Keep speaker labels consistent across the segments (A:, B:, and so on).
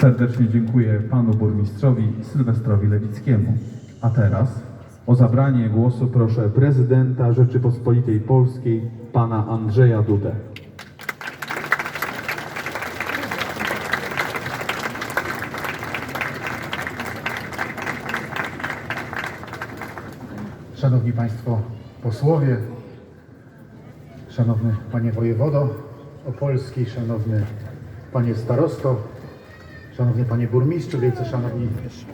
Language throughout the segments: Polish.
A: Serdecznie dziękuję panu burmistrzowi Sylwestrowi Lewickiemu. A teraz o zabranie głosu proszę prezydenta Rzeczypospolitej Polskiej, pana Andrzeja Dudę.
B: Szanowni Państwo posłowie, Szanowny Panie Wojewodo Opolski, Szanowny Panie Starosto, Szanowny Panie Burmistrzu, wielce Szanowni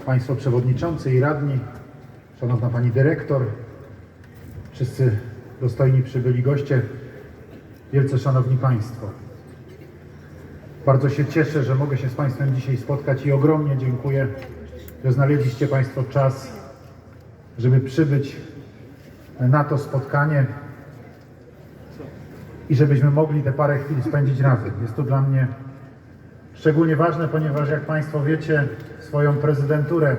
B: Państwo Przewodniczący i Radni, Szanowna Pani Dyrektor, wszyscy dostojni przybyli goście, wielce Szanowni Państwo. Bardzo się cieszę, że mogę się z Państwem dzisiaj spotkać i ogromnie dziękuję, że znaleźliście Państwo czas żeby przybyć na to spotkanie i żebyśmy mogli te parę chwil spędzić razem. Jest to dla mnie szczególnie ważne, ponieważ jak Państwo wiecie, swoją prezydenturę,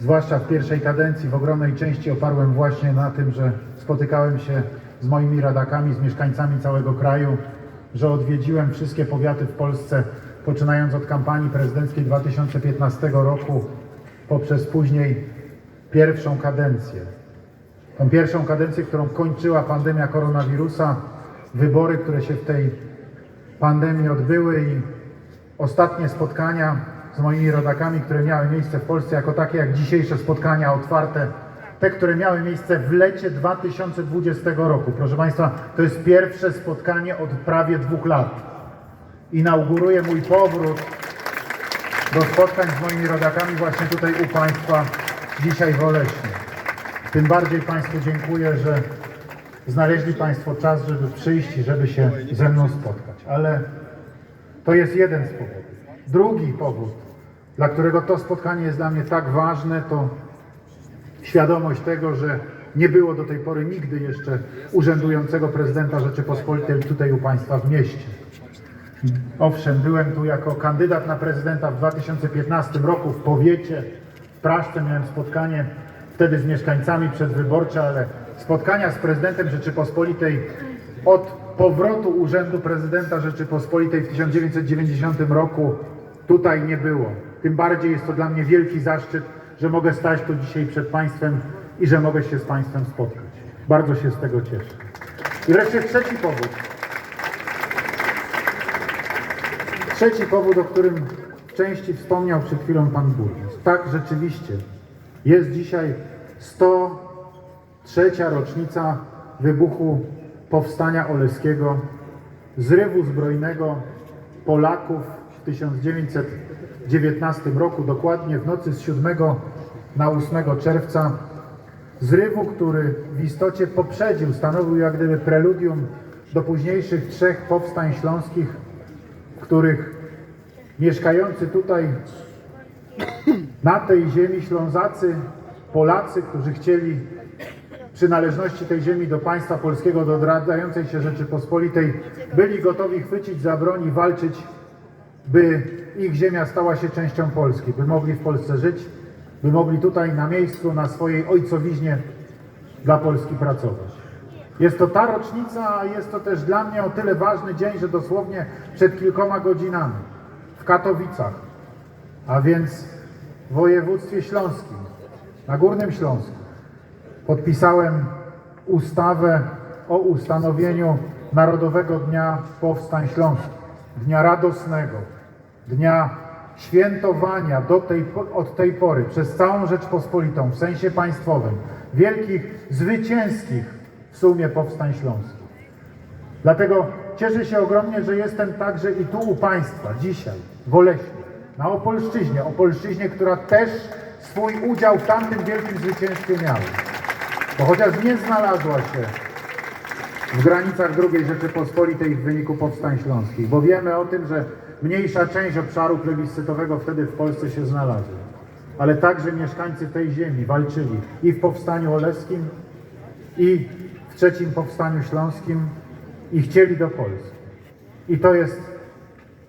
B: zwłaszcza w pierwszej kadencji, w ogromnej części oparłem właśnie na tym, że spotykałem się z moimi radakami, z mieszkańcami całego kraju, że odwiedziłem wszystkie powiaty w Polsce, poczynając od kampanii prezydenckiej 2015 roku, poprzez później pierwszą kadencję. Tą pierwszą kadencję, którą kończyła pandemia koronawirusa, wybory, które się w tej pandemii odbyły i ostatnie spotkania z moimi rodakami, które miały miejsce w Polsce, jako takie jak dzisiejsze spotkania otwarte, te, które miały miejsce w lecie 2020 roku. Proszę Państwa, to jest pierwsze spotkanie od prawie dwóch lat. Inauguruję mój powrót do spotkań z moimi rodakami właśnie tutaj u Państwa dzisiaj w Oleśnie. Tym bardziej Państwu dziękuję, że znaleźli Państwo czas, żeby przyjść i żeby się ze mną spotkać. Ale to jest jeden z powodów. Drugi powód, dla którego to spotkanie jest dla mnie tak ważne, to świadomość tego, że nie było do tej pory nigdy jeszcze urzędującego prezydenta Rzeczypospolitej tutaj u Państwa w mieście. Owszem, byłem tu jako kandydat na prezydenta w 2015 roku w powiecie, w Praszce miałem spotkanie wtedy z mieszkańcami przedwyborcze, ale spotkania z prezydentem Rzeczypospolitej od powrotu urzędu prezydenta Rzeczypospolitej w 1990 roku tutaj nie było. Tym bardziej jest to dla mnie wielki zaszczyt, że mogę stać tu dzisiaj przed Państwem i że mogę się z Państwem spotkać. Bardzo się z tego cieszę. I wreszcie trzeci powód. Trzeci powód, o którym w części wspomniał przed chwilą Pan Burmistrz. Tak, rzeczywiście. Jest dzisiaj 103. rocznica wybuchu Powstania Oleskiego, zrywu zbrojnego Polaków w 1919 roku, dokładnie w nocy z 7 na 8 czerwca. Zrywu, który w istocie poprzedził, stanowił jak gdyby preludium do późniejszych trzech powstań śląskich, w których mieszkający tutaj na tej ziemi Ślązacy, Polacy, którzy chcieli przynależności tej ziemi do państwa polskiego, do odradzającej się Rzeczypospolitej, byli gotowi chwycić za broń i walczyć, by ich ziemia stała się częścią Polski, by mogli w Polsce żyć, by mogli tutaj na miejscu, na swojej ojcowiźnie dla Polski pracować. Jest to ta rocznica, a jest to też dla mnie o tyle ważny dzień, że dosłownie przed kilkoma godzinami w Katowicach, a więc w województwie śląskim, na Górnym Śląsku, podpisałem ustawę o ustanowieniu Narodowego Dnia Powstań Śląskich, dnia radosnego, dnia świętowania do tej, od tej pory przez całą Rzeczpospolitą w sensie państwowym wielkich, zwycięskich w sumie powstań śląskich. Dlatego cieszę się ogromnie, że jestem także i tu u Państwa dzisiaj, w Oleśnie, na Opolszczyźnie. Opolszczyźnie, która też swój udział w tamtym wielkim zwycięstwie miała. Bo chociaż nie znalazła się w granicach II Rzeczypospolitej w wyniku powstań śląskich, bo wiemy o tym, że mniejsza część obszaru plebiscytowego wtedy w Polsce się znalazła. Ale także mieszkańcy tej ziemi walczyli i w powstaniu oleskim, i w trzecim powstaniu śląskim i chcieli do Polski. I to jest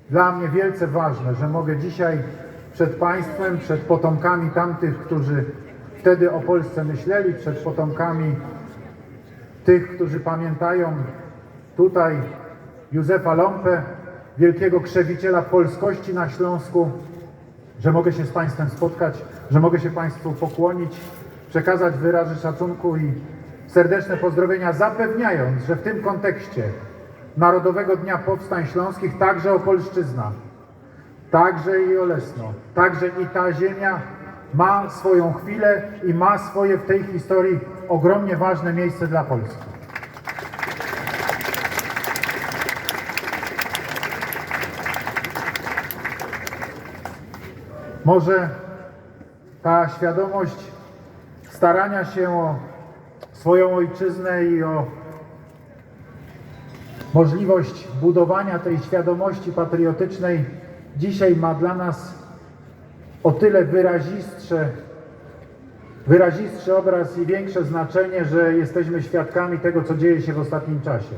B: dla mnie wielce ważne, że mogę dzisiaj przed Państwem, przed potomkami tamtych, którzy wtedy o Polsce myśleli, przed potomkami tych, którzy pamiętają tutaj Józefa Lompę, wielkiego krzewiciela polskości na Śląsku, że mogę się z Państwem spotkać, że mogę się Państwu pokłonić, przekazać wyrazy szacunku i serdeczne pozdrowienia, zapewniając, że w tym kontekście Narodowego Dnia Powstań Śląskich także Opolszczyzna, także i Olesno, także i ta ziemia ma swoją chwilę i ma swoje w tej historii ogromnie ważne miejsce dla Polski. Może ta świadomość starania się o swoją ojczyznę i o możliwość budowania tej świadomości patriotycznej dzisiaj ma dla nas o tyle wyrazistsze, wyrazistszy obraz i większe znaczenie, że jesteśmy świadkami tego, co dzieje się w ostatnim czasie.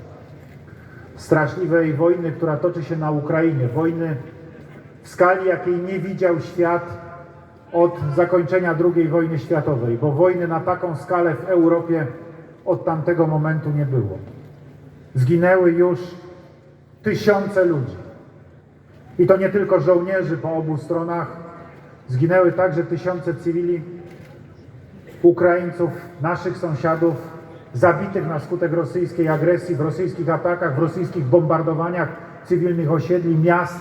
B: Straszliwej wojny, która toczy się na Ukrainie. Wojny w skali, jakiej nie widział świat od zakończenia II wojny światowej, bo wojny na taką skalę w Europie od tamtego momentu nie było. Zginęły już tysiące ludzi. I to nie tylko żołnierzy po obu stronach, zginęły także tysiące cywili, Ukraińców, naszych sąsiadów, zabitych na skutek rosyjskiej agresji, w rosyjskich atakach, w rosyjskich bombardowaniach cywilnych osiedli, miast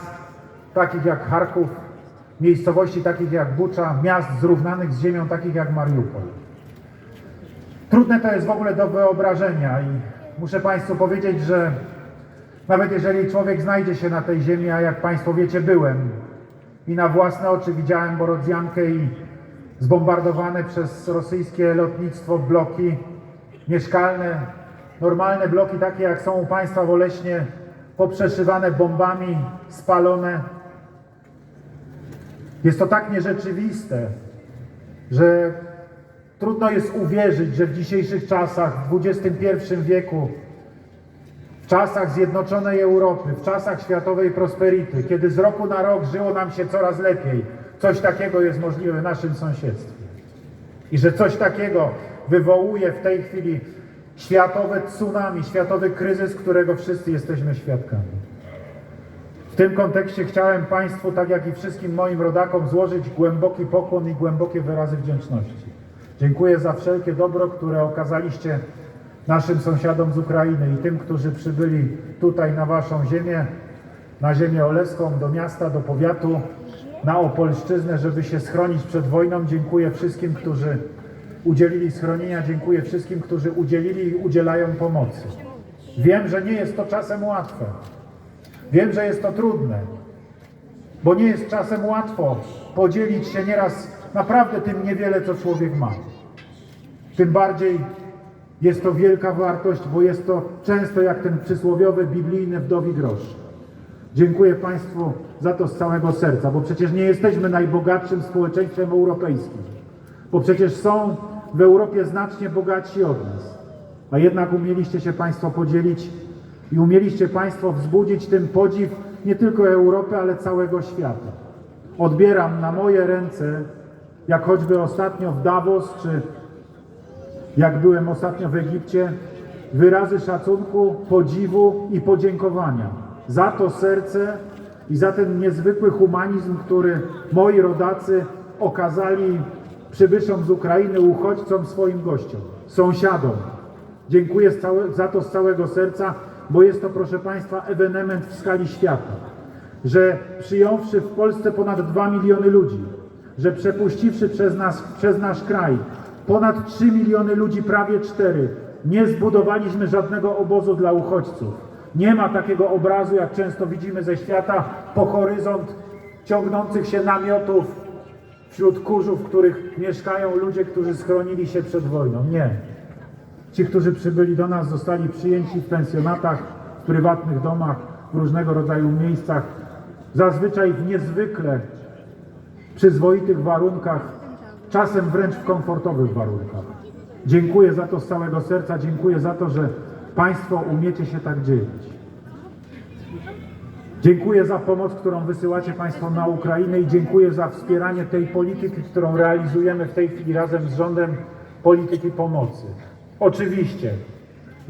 B: takich jak Charków, miejscowości takich jak Bucza, miast zrównanych z ziemią takich jak Mariupol. Trudne to jest w ogóle do wyobrażenia i muszę Państwu powiedzieć, że nawet jeżeli człowiek znajdzie się na tej ziemi, a jak Państwo wiecie, byłem i na własne oczy widziałem Borodziankę i zbombardowane przez rosyjskie lotnictwo bloki mieszkalne, normalne bloki takie jak są u Państwa w Oleśnie, poprzeszywane bombami, spalone. Jest to tak nierzeczywiste, że trudno jest uwierzyć, że w dzisiejszych czasach, w XXI wieku, czasach zjednoczonej Europy, w czasach światowej prosperity, kiedy z roku na rok żyło nam się coraz lepiej, coś takiego jest możliwe w naszym sąsiedztwie. I że coś takiego wywołuje w tej chwili światowe tsunami, światowy kryzys, którego wszyscy jesteśmy świadkami. W tym kontekście chciałem Państwu, tak jak i wszystkim moim rodakom, złożyć głęboki pokłon i głębokie wyrazy wdzięczności. Dziękuję za wszelkie dobro, które okazaliście naszym sąsiadom z Ukrainy i tym, którzy przybyli tutaj na Waszą ziemię, na ziemię oleską, do miasta, do powiatu, na Opolszczyznę, żeby się schronić przed wojną. Dziękuję wszystkim, którzy udzielili schronienia, dziękuję wszystkim, którzy udzielili i udzielają pomocy. Wiem, że nie jest to czasem łatwe. Wiem, że jest to trudne, bo nie jest czasem łatwo podzielić się nieraz naprawdę tym niewiele, co człowiek ma. Tym bardziej jest to wielka wartość, bo jest to często jak ten przysłowiowy biblijny wdowi grosz. Dziękuję Państwu za to z całego serca, bo przecież nie jesteśmy najbogatszym społeczeństwem europejskim, bo przecież są w Europie znacznie bogatsi od nas, a jednak umieliście się Państwo podzielić i umieliście Państwo wzbudzić tym podziw nie tylko Europy, ale całego świata. Odbieram na moje ręce, jak choćby ostatnio w Davos, czy jak byłem ostatnio w Egipcie, wyrazy szacunku, podziwu i podziękowania za to serce i za ten niezwykły humanizm, który moi rodacy okazali przybyszom z Ukrainy, uchodźcom, swoim gościom, sąsiadom. Dziękuję za to z całego serca, bo jest to, proszę Państwa, ewenement w skali świata. Że przyjąwszy w Polsce ponad 2 miliony ludzi, że przepuściwszy przez nas, przez nasz kraj ponad 3 miliony ludzi, prawie 4, nie zbudowaliśmy żadnego obozu dla uchodźców. Nie ma takiego obrazu, jak często widzimy ze świata, po horyzont ciągnących się namiotów wśród kurzów, w których mieszkają ludzie, którzy schronili się przed wojną. Nie. Ci, którzy przybyli do nas, zostali przyjęci w pensjonatach, w prywatnych domach, w różnego rodzaju miejscach, zazwyczaj w niezwykle przyzwoitych warunkach, czasem wręcz w komfortowych warunkach. Dziękuję za to z całego serca, dziękuję za to, że Państwo umiecie się tak dzielić. Dziękuję za pomoc, którą wysyłacie Państwo na Ukrainę i dziękuję za wspieranie tej polityki, którą realizujemy w tej chwili razem z rządem polityki pomocy. Oczywiście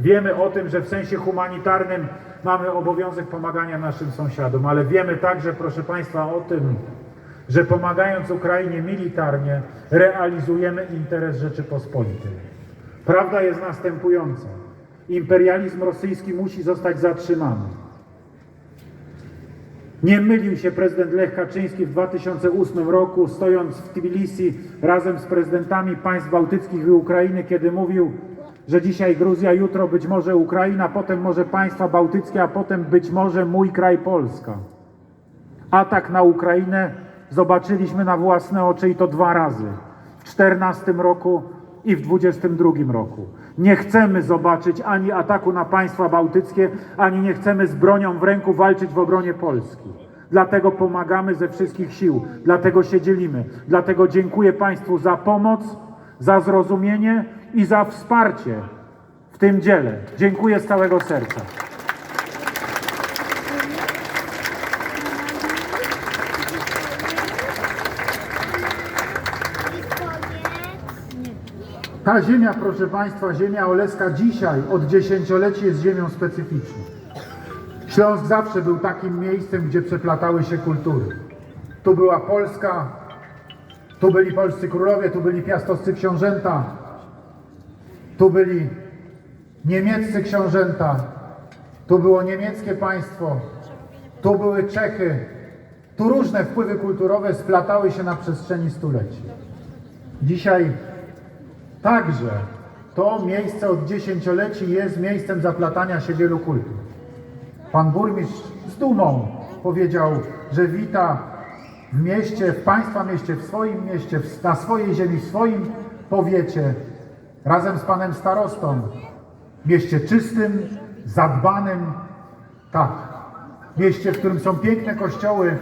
B: Wiemy o tym, że w sensie humanitarnym mamy obowiązek pomagania naszym sąsiadom, ale wiemy także, proszę Państwa, o tym, że pomagając Ukrainie militarnie, realizujemy interes Rzeczypospolitej. Prawda jest następująca. Imperializm rosyjski musi zostać zatrzymany. Nie mylił się prezydent Lech Kaczyński w 2008 roku, stojąc w Tbilisi razem z prezydentami państw bałtyckich i Ukrainy, kiedy mówił, że dzisiaj Gruzja, jutro być może Ukraina, potem może państwa bałtyckie, a potem być może mój kraj Polska. Atak na Ukrainę zobaczyliśmy na własne oczy i to dwa razy. W 2014 roku i w 2022 roku. Nie chcemy zobaczyć ani ataku na państwa bałtyckie, ani nie chcemy z bronią w ręku walczyć w obronie Polski. Dlatego pomagamy ze wszystkich sił, dlatego się dzielimy. Dlatego dziękuję Państwu za pomoc, za zrozumienie i za wsparcie w tym dziele. Dziękuję z całego serca. Ta ziemia, proszę Państwa, ziemia oleska dzisiaj od dziesięcioleci jest ziemią specyficzną. Śląsk zawsze był takim miejscem, gdzie przeplatały się kultury. Tu była Polska, tu byli polscy królowie, tu byli piastowscy książęta, tu byli niemieccy książęta, tu było niemieckie państwo, tu były Czechy, tu różne wpływy kulturowe splatały się na przestrzeni stuleci. Dzisiaj Także to miejsce od dziesięcioleci jest miejscem zaplatania się wielu kultur. Pan burmistrz z dumą powiedział, że wita w mieście, w państwa mieście, w swoim mieście, na swojej ziemi, w swoim powiecie, razem z panem starostą, mieście czystym, zadbanym, tak, mieście, w którym są piękne kościoły,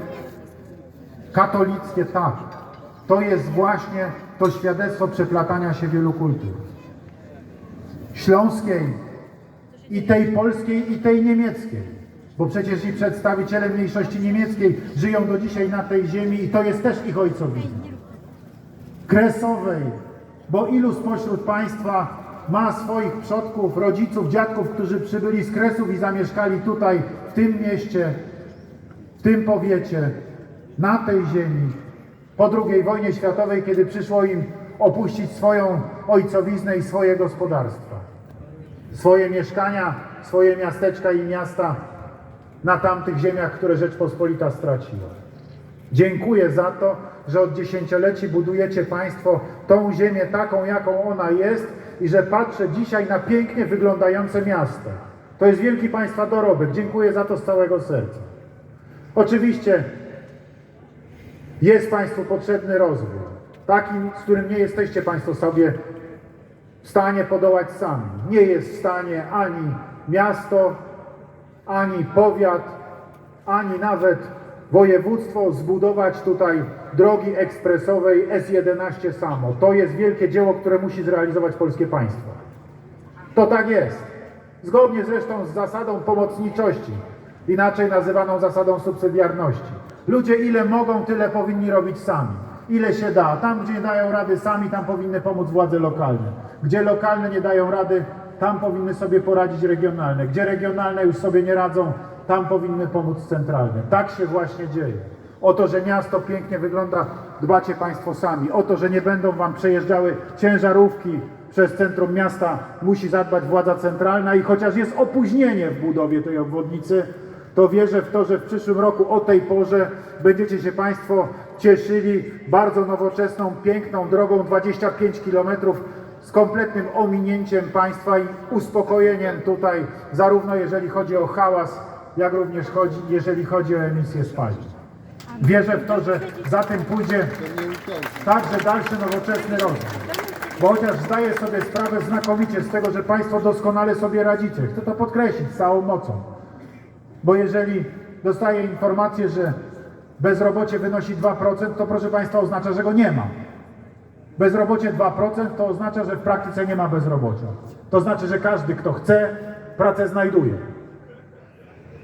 B: katolickie, tak. To jest właśnie to świadectwo przeplatania się wielu kultur. Śląskiej, i tej polskiej, i tej niemieckiej. Bo przecież i przedstawiciele mniejszości niemieckiej żyją do dzisiaj na tej ziemi i to jest też ich ojcowizna. Kresowej, bo ilu spośród Państwa ma swoich przodków, rodziców, dziadków, którzy przybyli z Kresów i zamieszkali tutaj, w tym mieście, w tym powiecie, na tej ziemi, po II wojnie światowej, kiedy przyszło im opuścić swoją ojcowiznę i swoje gospodarstwa, swoje mieszkania, swoje miasteczka i miasta na tamtych ziemiach, które Rzeczpospolita straciła. Dziękuję za to, że od dziesięcioleci budujecie Państwo tą ziemię taką, jaką ona jest i że patrzę dzisiaj na pięknie wyglądające miasto. To jest wielki Państwa dorobek. Dziękuję za to z całego serca. Oczywiście jest Państwu potrzebny rozwój, taki, z którym nie jesteście Państwo sobie w stanie podołać sami. Nie jest w stanie ani miasto, ani powiat, ani nawet województwo zbudować tutaj drogi ekspresowej S11 samo. To jest wielkie dzieło, które musi zrealizować polskie państwo. To tak jest. Zgodnie zresztą z zasadą pomocniczości, inaczej nazywaną zasadą subsydiarności. Ludzie ile mogą, tyle powinni robić sami. Ile się da. Tam, gdzie nie dają rady sami, tam powinny pomóc władze lokalne. Gdzie lokalne nie dają rady, tam powinny sobie poradzić regionalne. Gdzie regionalne już sobie nie radzą, tam powinny pomóc centralne. Tak się właśnie dzieje. O to, że miasto pięknie wygląda, dbacie Państwo sami. O to, że nie będą Wam przejeżdżały ciężarówki przez centrum miasta, musi zadbać władza centralna i chociaż jest opóźnienie w budowie tej obwodnicy, to wierzę w to, że w przyszłym roku o tej porze będziecie się Państwo cieszyli bardzo nowoczesną, piękną drogą 25 km z kompletnym ominięciem państwa i uspokojeniem tutaj, zarówno jeżeli chodzi o hałas, jak również chodzi, jeżeli chodzi o emisję spalin. Wierzę w to, że za tym pójdzie także dalszy nowoczesny rozwój. Bo chociaż zdaję sobie sprawę znakomicie z tego, że Państwo doskonale sobie radzicie. Chcę to podkreślić z całą mocą. Bo jeżeli dostaję informację, że bezrobocie wynosi 2%, to proszę Państwa oznacza, że go nie ma. Bezrobocie 2% to oznacza, że w praktyce nie ma bezrobocia. To znaczy, że każdy, kto chce, pracę znajduje.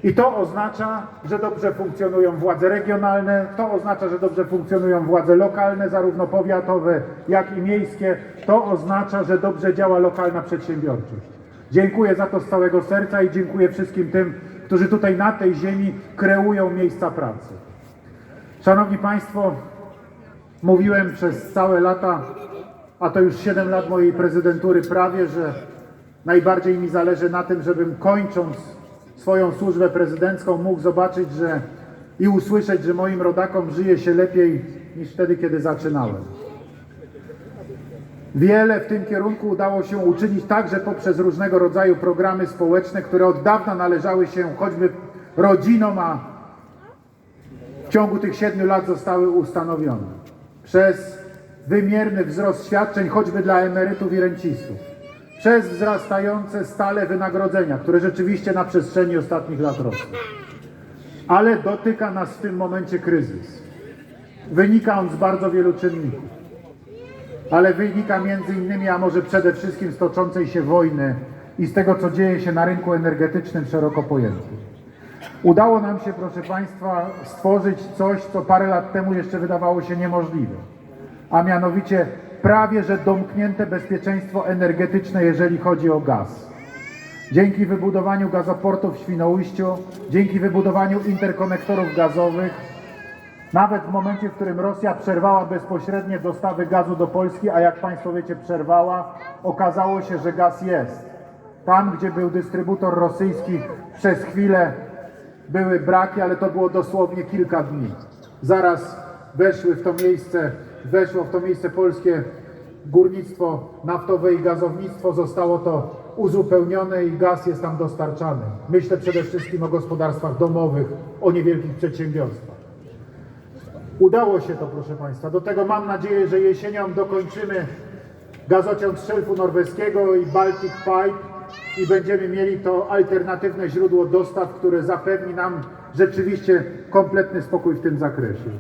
B: I to oznacza, że dobrze funkcjonują władze regionalne, to oznacza, że dobrze funkcjonują władze lokalne, zarówno powiatowe, jak i miejskie. To oznacza, że dobrze działa lokalna przedsiębiorczość. Dziękuję za to z całego serca i dziękuję wszystkim tym, którzy tutaj na tej ziemi kreują miejsca pracy. Szanowni Państwo, mówiłem przez całe lata, a to już 7 lat mojej prezydentury prawie, że najbardziej mi zależy na tym, żebym kończąc swoją służbę prezydencką mógł zobaczyć, że i usłyszeć, że moim rodakom żyje się lepiej niż wtedy, kiedy zaczynałem. Wiele w tym kierunku udało się uczynić także poprzez różnego rodzaju programy społeczne, które od dawna należały się choćby rodzinom, a w ciągu tych siedmiu lat zostały ustanowione. Przez wymierny wzrost świadczeń choćby dla emerytów i rencistów. Przez wzrastające stale wynagrodzenia, które rzeczywiście na przestrzeni ostatnich lat rosną. Ale dotyka nas w tym momencie kryzys. Wynika on z bardzo wielu czynników ale wynika między innymi, a może przede wszystkim z toczącej się wojny i z tego, co dzieje się na rynku energetycznym szeroko pojętym. Udało nam się, proszę Państwa, stworzyć coś, co parę lat temu jeszcze wydawało się niemożliwe, a mianowicie prawie że domknięte bezpieczeństwo energetyczne, jeżeli chodzi o gaz. Dzięki wybudowaniu gazoportu w Świnoujściu, dzięki wybudowaniu interkonektorów gazowych, nawet w momencie, w którym Rosja przerwała bezpośrednie dostawy gazu do Polski, a jak Państwo wiecie, przerwała, okazało się, że gaz jest. Tam, gdzie był dystrybutor rosyjski, przez chwilę były braki, ale to było dosłownie kilka dni. Zaraz weszły w to miejsce, weszło w to miejsce polskie górnictwo naftowe i gazownictwo, zostało to uzupełnione i gaz jest tam dostarczany. Myślę przede wszystkim o gospodarstwach domowych, o niewielkich przedsiębiorstwach. Udało się to, proszę Państwa. Do tego mam nadzieję, że jesienią dokończymy gazociąg z szelfu norweskiego i Baltic Pipe i będziemy mieli to alternatywne źródło dostaw, które zapewni nam rzeczywiście kompletny spokój w tym zakresie.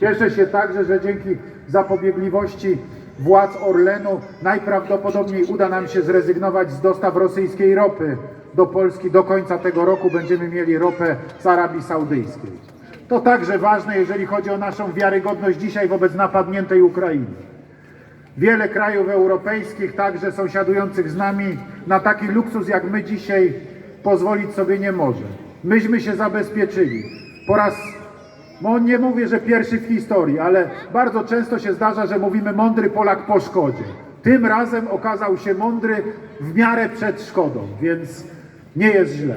B: Cieszę się także, że dzięki zapobiegliwości władz Orlenu najprawdopodobniej uda nam się zrezygnować z dostaw rosyjskiej ropy do Polski. Do końca tego roku będziemy mieli ropę z Arabii Saudyjskiej. To także ważne, jeżeli chodzi o naszą wiarygodność dzisiaj wobec napadniętej Ukrainy. Wiele krajów europejskich, także sąsiadujących z nami, na taki luksus jak my dzisiaj pozwolić sobie nie może. Myśmy się zabezpieczyli. Po raz, no nie mówię, że pierwszy w historii, ale bardzo często się zdarza, że mówimy mądry Polak po szkodzie. Tym razem okazał się mądry w miarę przed szkodą, więc nie jest źle.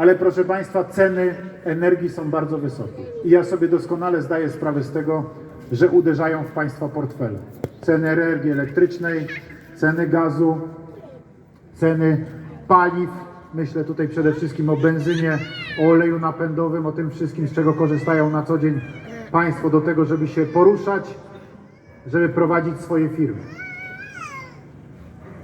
B: Ale proszę Państwa, ceny energii są bardzo wysokie. I ja sobie doskonale zdaję sprawę z tego, że uderzają w Państwa portfele. Ceny energii elektrycznej, ceny gazu, ceny paliw. Myślę tutaj przede wszystkim o benzynie, o oleju napędowym, o tym wszystkim, z czego korzystają na co dzień Państwo do tego, żeby się poruszać, żeby prowadzić swoje firmy.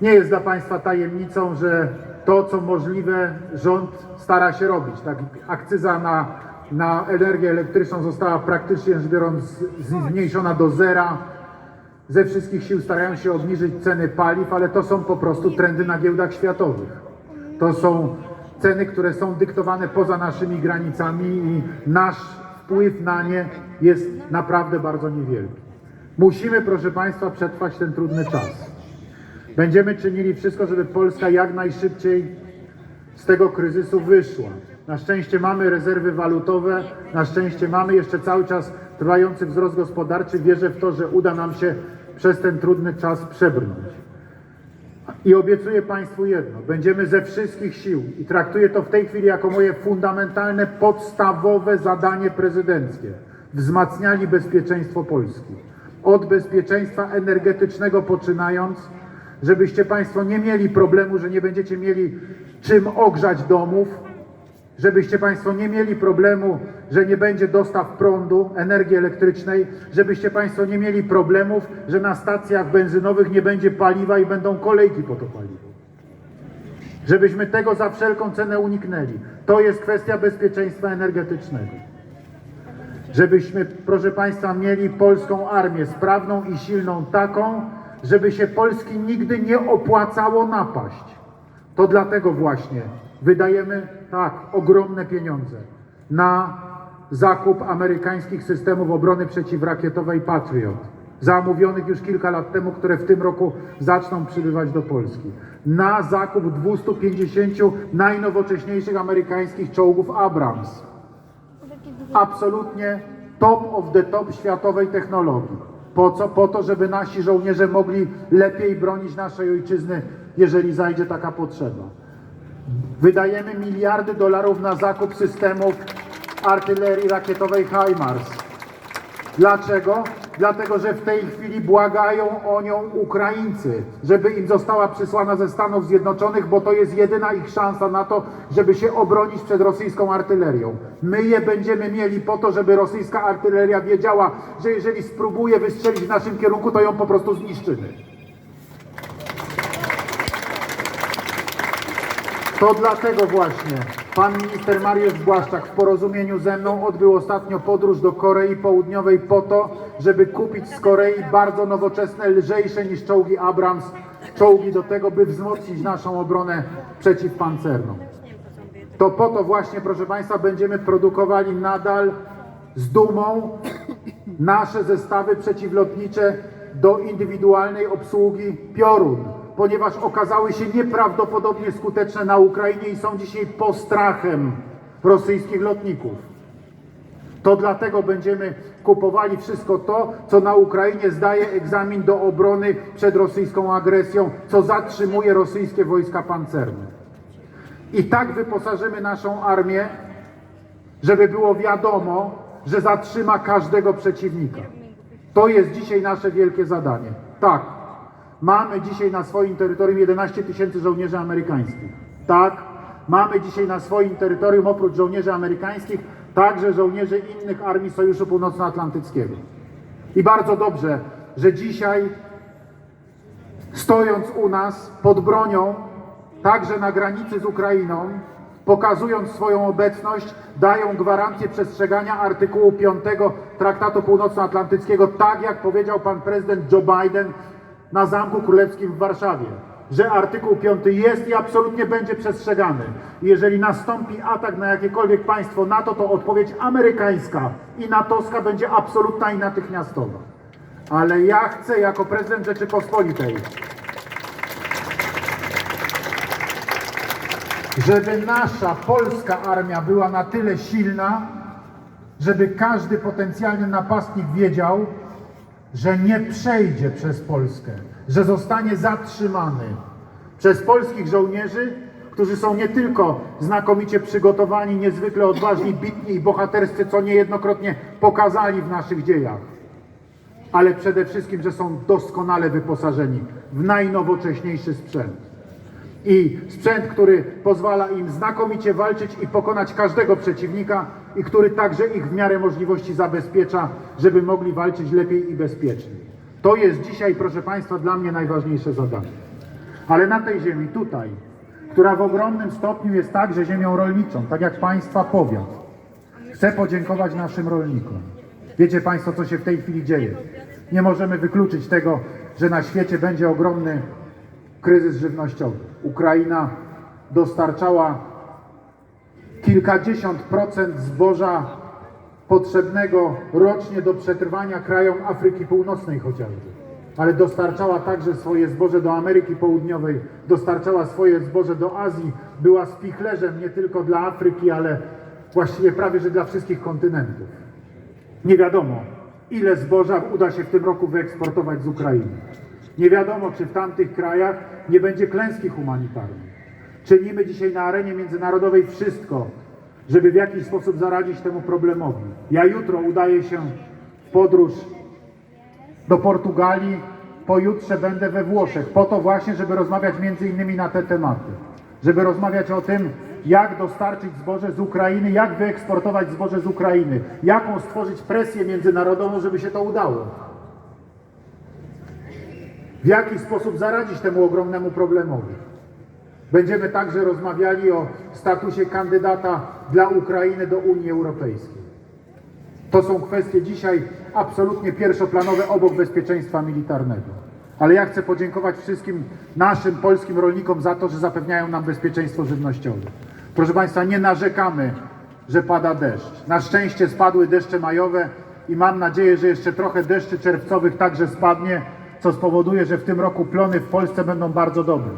B: Nie jest dla Państwa tajemnicą, że to, co możliwe, rząd stara się robić. Tak, akcyza na, na energię elektryczną została praktycznie rzecz biorąc zmniejszona do zera. Ze wszystkich sił starają się obniżyć ceny paliw, ale to są po prostu trendy na giełdach światowych. To są ceny, które są dyktowane poza naszymi granicami i nasz wpływ na nie jest naprawdę bardzo niewielki. Musimy, proszę Państwa, przetrwać ten trudny czas. Będziemy czynili wszystko, żeby Polska jak najszybciej z tego kryzysu wyszła. Na szczęście mamy rezerwy walutowe, na szczęście mamy jeszcze cały czas trwający wzrost gospodarczy. Wierzę w to, że uda nam się przez ten trudny czas przebrnąć. I obiecuję Państwu jedno: będziemy ze wszystkich sił, i traktuję to w tej chwili jako moje fundamentalne, podstawowe zadanie prezydenckie, wzmacniali bezpieczeństwo Polski. Od bezpieczeństwa energetycznego poczynając, żebyście Państwo nie mieli problemu, że nie będziecie mieli czym ogrzać domów, żebyście Państwo nie mieli problemu, że nie będzie dostaw prądu, energii elektrycznej, żebyście Państwo nie mieli problemów, że na stacjach benzynowych nie będzie paliwa i będą kolejki po to paliwo. Żebyśmy tego za wszelką cenę uniknęli. To jest kwestia bezpieczeństwa energetycznego. Żebyśmy, proszę Państwa, mieli polską armię sprawną i silną taką, żeby się Polski nigdy nie opłacało napaść. To dlatego właśnie wydajemy tak ogromne pieniądze na zakup amerykańskich systemów obrony przeciwrakietowej Patriot, zamówionych już kilka lat temu, które w tym roku zaczną przybywać do Polski. na zakup 250 najnowocześniejszych amerykańskich czołgów Abrams. Absolutnie top of the top światowej technologii. Po co? Po to, żeby nasi żołnierze mogli lepiej bronić naszej ojczyzny, jeżeli zajdzie taka potrzeba. Wydajemy miliardy dolarów na zakup systemów artylerii rakietowej HIMARS. Dlaczego? Dlatego, że w tej chwili błagają o nią Ukraińcy, żeby im została przysłana ze Stanów Zjednoczonych, bo to jest jedyna ich szansa na to, żeby się obronić przed rosyjską artylerią. My je będziemy mieli po to, żeby rosyjska artyleria wiedziała, że jeżeli spróbuje wystrzelić w naszym kierunku, to ją po prostu zniszczymy. To dlatego właśnie pan minister Mariusz Błaszczak w porozumieniu ze mną odbył ostatnio podróż do Korei Południowej po to, żeby kupić z Korei bardzo nowoczesne, lżejsze niż czołgi Abrams, czołgi do tego, by wzmocnić naszą obronę przeciwpancerną. To po to właśnie, proszę Państwa, będziemy produkowali nadal z dumą nasze zestawy przeciwlotnicze do indywidualnej obsługi piorun, ponieważ okazały się nieprawdopodobnie skuteczne na Ukrainie i są dzisiaj postrachem rosyjskich lotników. To dlatego będziemy kupowali wszystko to, co na Ukrainie zdaje egzamin do obrony przed rosyjską agresją, co zatrzymuje rosyjskie wojska pancerne. I tak wyposażymy naszą armię, żeby było wiadomo, że zatrzyma każdego przeciwnika. To jest dzisiaj nasze wielkie zadanie. Tak, mamy dzisiaj na swoim terytorium 11 tysięcy żołnierzy amerykańskich. Tak, mamy dzisiaj na swoim terytorium oprócz żołnierzy amerykańskich także żołnierzy innych armii Sojuszu Północnoatlantyckiego. I bardzo dobrze, że dzisiaj stojąc u nas pod bronią, także na granicy z Ukrainą, pokazując swoją obecność, dają gwarancję przestrzegania artykułu 5 Traktatu Północnoatlantyckiego, tak jak powiedział pan prezydent Joe Biden na Zamku Królewskim w Warszawie, że artykuł 5 jest i absolutnie będzie przestrzegany. Jeżeli nastąpi atak na jakiekolwiek państwo NATO, to odpowiedź amerykańska i natowska będzie absolutna i natychmiastowa. Ale ja chcę jako prezydent Rzeczypospolitej, żeby nasza polska armia była na tyle silna, żeby każdy potencjalny napastnik wiedział, że nie przejdzie przez Polskę, że zostanie zatrzymany przez polskich żołnierzy, którzy są nie tylko znakomicie przygotowani, niezwykle odważni, bitni i bohaterscy, co niejednokrotnie pokazali w naszych dziejach, ale przede wszystkim, że są doskonale wyposażeni w najnowocześniejszy sprzęt i sprzęt, który pozwala im znakomicie walczyć i pokonać każdego przeciwnika i który także ich w miarę możliwości zabezpiecza, żeby mogli walczyć lepiej i bezpieczniej. To jest dzisiaj, proszę Państwa, dla mnie najważniejsze zadanie. Ale na tej ziemi, tutaj, która w ogromnym stopniu jest także ziemią rolniczą, tak jak Państwa powiat, chcę podziękować naszym rolnikom. Wiecie Państwo, co się w tej chwili dzieje. Nie możemy wykluczyć tego, że na świecie będzie ogromny kryzys żywnościowy. Ukraina dostarczała kilkadziesiąt procent zboża potrzebnego rocznie do przetrwania krajom Afryki Północnej chociażby. Ale dostarczała także swoje zboże do Ameryki Południowej, dostarczała swoje zboże do Azji, była spichlerzem nie tylko dla Afryki, ale właściwie prawie że dla wszystkich kontynentów. Nie wiadomo, ile zboża uda się w tym roku wyeksportować z Ukrainy. Nie wiadomo, czy w tamtych krajach nie będzie klęski humanitarnej. Czynimy dzisiaj na arenie międzynarodowej wszystko, żeby w jakiś sposób zaradzić temu problemowi. Ja jutro udaję się w podróż do Portugalii, pojutrze będę we Włoszech, po to właśnie, żeby rozmawiać między innymi na te tematy. Żeby rozmawiać o tym, jak dostarczyć zboże z Ukrainy, jak wyeksportować zboże z Ukrainy, jaką stworzyć presję międzynarodową, żeby się to udało. W jaki sposób zaradzić temu ogromnemu problemowi. Będziemy także rozmawiali o statusie kandydata dla Ukrainy do Unii Europejskiej. To są kwestie dzisiaj absolutnie pierwszoplanowe obok bezpieczeństwa militarnego. Ale ja chcę podziękować wszystkim naszym polskim rolnikom za to, że zapewniają nam bezpieczeństwo żywnościowe. Proszę Państwa, nie narzekamy, że pada deszcz. Na szczęście spadły deszcze majowe i mam nadzieję, że jeszcze trochę deszczy czerwcowych także spadnie, co spowoduje, że w tym roku plony w Polsce będą bardzo dobre.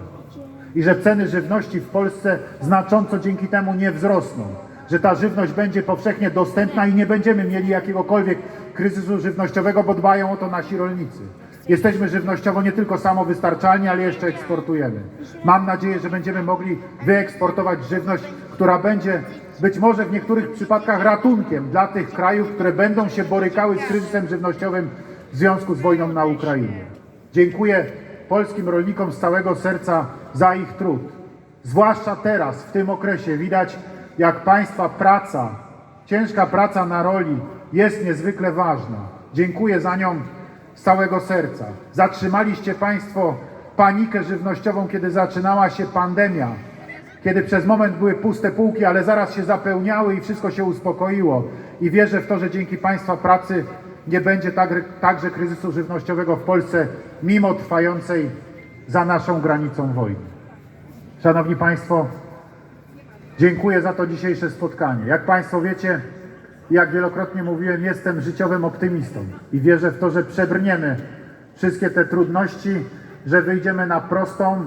B: I że ceny żywności w Polsce znacząco dzięki temu nie wzrosną, że ta żywność będzie powszechnie dostępna i nie będziemy mieli jakiegokolwiek kryzysu żywnościowego, bo dbają o to nasi rolnicy. Jesteśmy żywnościowo nie tylko samowystarczalni, ale jeszcze eksportujemy. Mam nadzieję, że będziemy mogli wyeksportować żywność, która będzie być może w niektórych przypadkach ratunkiem dla tych krajów, które będą się borykały z kryzysem żywnościowym w związku z wojną na Ukrainie. Dziękuję polskim rolnikom z całego serca za ich trud. Zwłaszcza teraz, w tym okresie, widać, jak Państwa praca, ciężka praca na roli jest niezwykle ważna. Dziękuję za nią z całego serca. Zatrzymaliście Państwo panikę żywnościową, kiedy zaczynała się pandemia, kiedy przez moment były puste półki, ale zaraz się zapełniały i wszystko się uspokoiło. I wierzę w to, że dzięki Państwa pracy nie będzie tak, także kryzysu żywnościowego w Polsce, mimo trwającej za naszą granicą wojny. Szanowni Państwo, dziękuję za to dzisiejsze spotkanie. Jak Państwo wiecie, jak wielokrotnie mówiłem, jestem życiowym optymistą i wierzę w to, że przebrniemy wszystkie te trudności, że wyjdziemy na prostą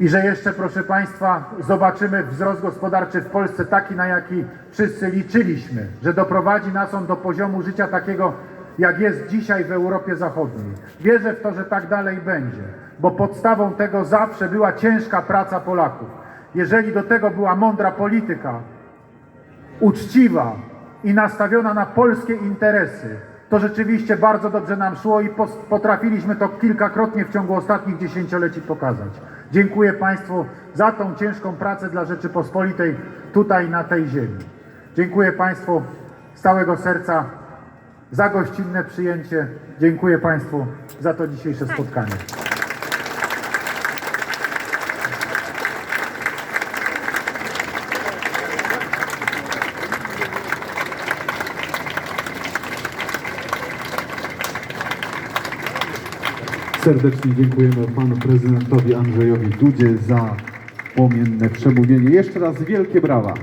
B: i że jeszcze, proszę Państwa, zobaczymy wzrost gospodarczy w Polsce taki, na jaki wszyscy liczyliśmy, że doprowadzi nas on do poziomu życia takiego, jak jest dzisiaj w Europie Zachodniej. Wierzę w to, że tak dalej będzie, bo podstawą tego zawsze była ciężka praca Polaków. Jeżeli do tego była mądra polityka, uczciwa i nastawiona na polskie interesy, to rzeczywiście bardzo dobrze nam szło i potrafiliśmy to kilkakrotnie w ciągu ostatnich dziesięcioleci pokazać. Dziękuję Państwu za tą ciężką pracę dla Rzeczypospolitej tutaj na tej ziemi. Dziękuję Państwu z całego serca za gościnne przyjęcie. Dziękuję Państwu za to dzisiejsze spotkanie.
A: Serdecznie dziękujemy panu prezydentowi Andrzejowi Dudzie za płomienne przemówienie. Jeszcze raz wielkie brawa.